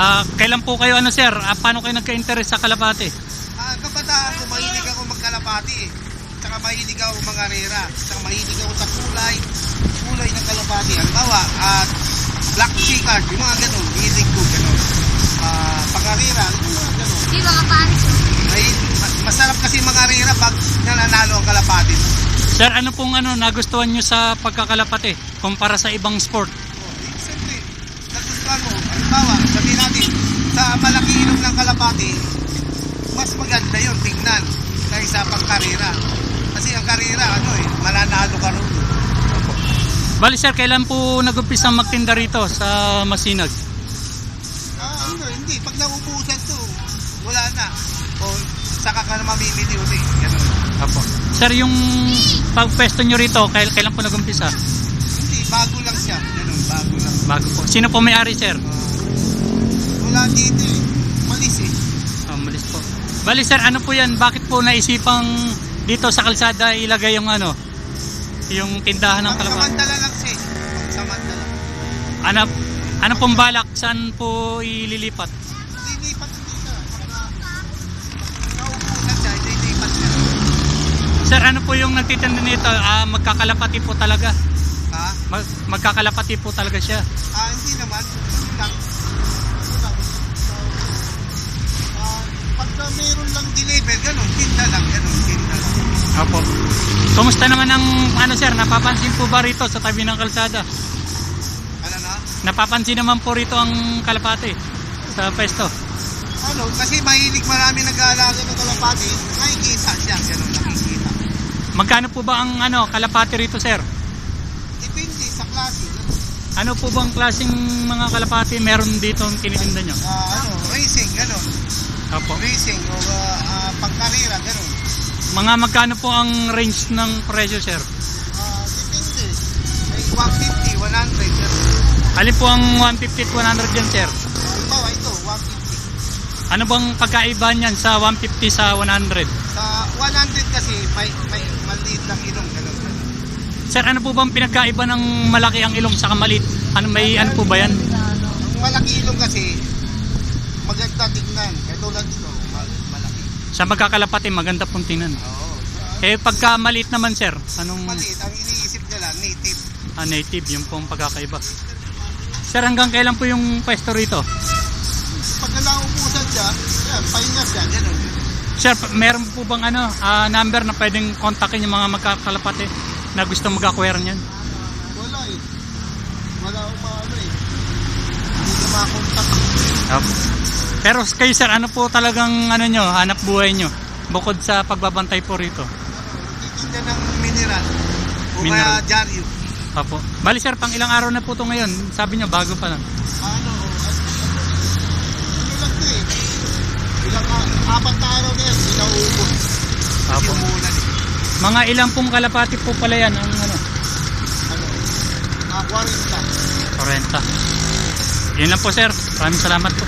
Ah, kailan po kayo ano sir? Ah, paano kayo nagka-interest sa kalapate? Ah, kabataan ko, mahilig ako magkalapati eh. Tsaka mahilig ako mga rera. Tsaka mahilig ako sa kulay. Kulay ng kalapati. Halimbawa, at black chicken, yung mga ganun. Hilig ko ganun. Ah, pangarera, yung mga ganun. Di ba kaparis? Ay, ma- masarap kasi mga rera pag nananalo ang kalapati. Sir, ano pong ano nagustuhan nyo sa pagkakalapate kumpara sa ibang sport? Oh, eh, siyempre, nagustuhan mo. Halimbawa, sabihin natin, sa malaki ilog ng kalapati, mas maganda yun tingnan kaysa pang karera. Kasi ang karera, ano eh, mananalo ka rin. Bali sir, kailan po nag-umpisa magtinda rito sa Masinag? Ah, ano, hindi. Pag naubusan to, wala na. O, saka ka na mamimili uli. Ganun. Apo. Sir, yung pagpwesto nyo rito, kail kailan po nag-umpisa? Hindi, bago lang siya. Ganun, bago lang. Bago po. Sino po may-ari sir? Ah, wala dito eh. Malis eh. Oh, malis po. Bali sir, ano po yan? Bakit po naisipang dito sa kalsada ilagay yung ano? Yung tindahan ng kalapate? Pagsamantala lang siya eh. Pagsamantala. Ano, ano pong balak? Saan po ililipat? Lilipat hindi siya. Pag naubusan siya, lilipat siya. Sir, ano po yung nagtitinda nito? Ah, magkakalapati po talaga. Ha? Mag, magkakalapati po talaga siya. Ah, hindi naman. Lang deliver, ganun. Tinda lang. Ganun, tinda lang. Opo. Kumusta naman ang ano sir, napapansin po ba rito sa tabi ng kalsada? Ano na? Napapansin naman po rito ang kalapate sa pesto. Ano, kasi mahilig marami nag-aalaga ng kalapati, nakikita siya, ganun nakikita. Magkano po ba ang ano kalapate rito sir? Depende sa klase. Ano po bang klaseng mga kalapate meron dito ang tinitinda nyo? Ah, ano, racing, ganun. Opo. Racing o ah, ah, pangkarera, ganun. Mga magkano po ang range ng presyo sir? Ah, depende. May 150, 100, ganun. Alin po ang 150 at 100 dyan sir? Halimbawa, ito, 150. Ano bang pagkaiba niyan sa 150 sa 100? Sa 100 kasi, may, may maliit lang ilong, ganun. Sir, ano po bang pinagkaiba ng malaki ang ilong sa maliit? Ano may ano po ba yan? Ang malaki ilong kasi, maganda tignan. Katulad ito, mal- malaki. Sa magkakalapati, maganda pong tingnan. Oo. Eh, pagka maliit naman, sir, anong Maliit, ang iniisip nila, native. ah, native, yung pong pagkakaiba? Sir, hanggang kailan po yung pwesto rito? Pag naubusan siya, yan, pahinga siya, ganun. Sir, meron po bang ano, ah, number na pwedeng kontakin yung mga magkakalapati na gusto mag-acquire niyan? Wala eh. Wala akong maano eh. Hindi ko makontak. Pero kayo sir, ano po talagang ano nyo, hanap buhay nyo? Bukod sa pagbabantay po rito. Titinda ng mineral. O Mineral. kaya dyaryo. Apo. Bali sir, pang ilang araw na po to ngayon? Sabi nyo, bago pa lang. Ano, ano lang to eh. Ilang, ah, apat na araw na yan. Kasi Apo. umuulan eh. Mga ilang pong kalapati po pala yan ang ano, Ano, ah, 40. 40. Yun lang po sir. Maraming salamat po.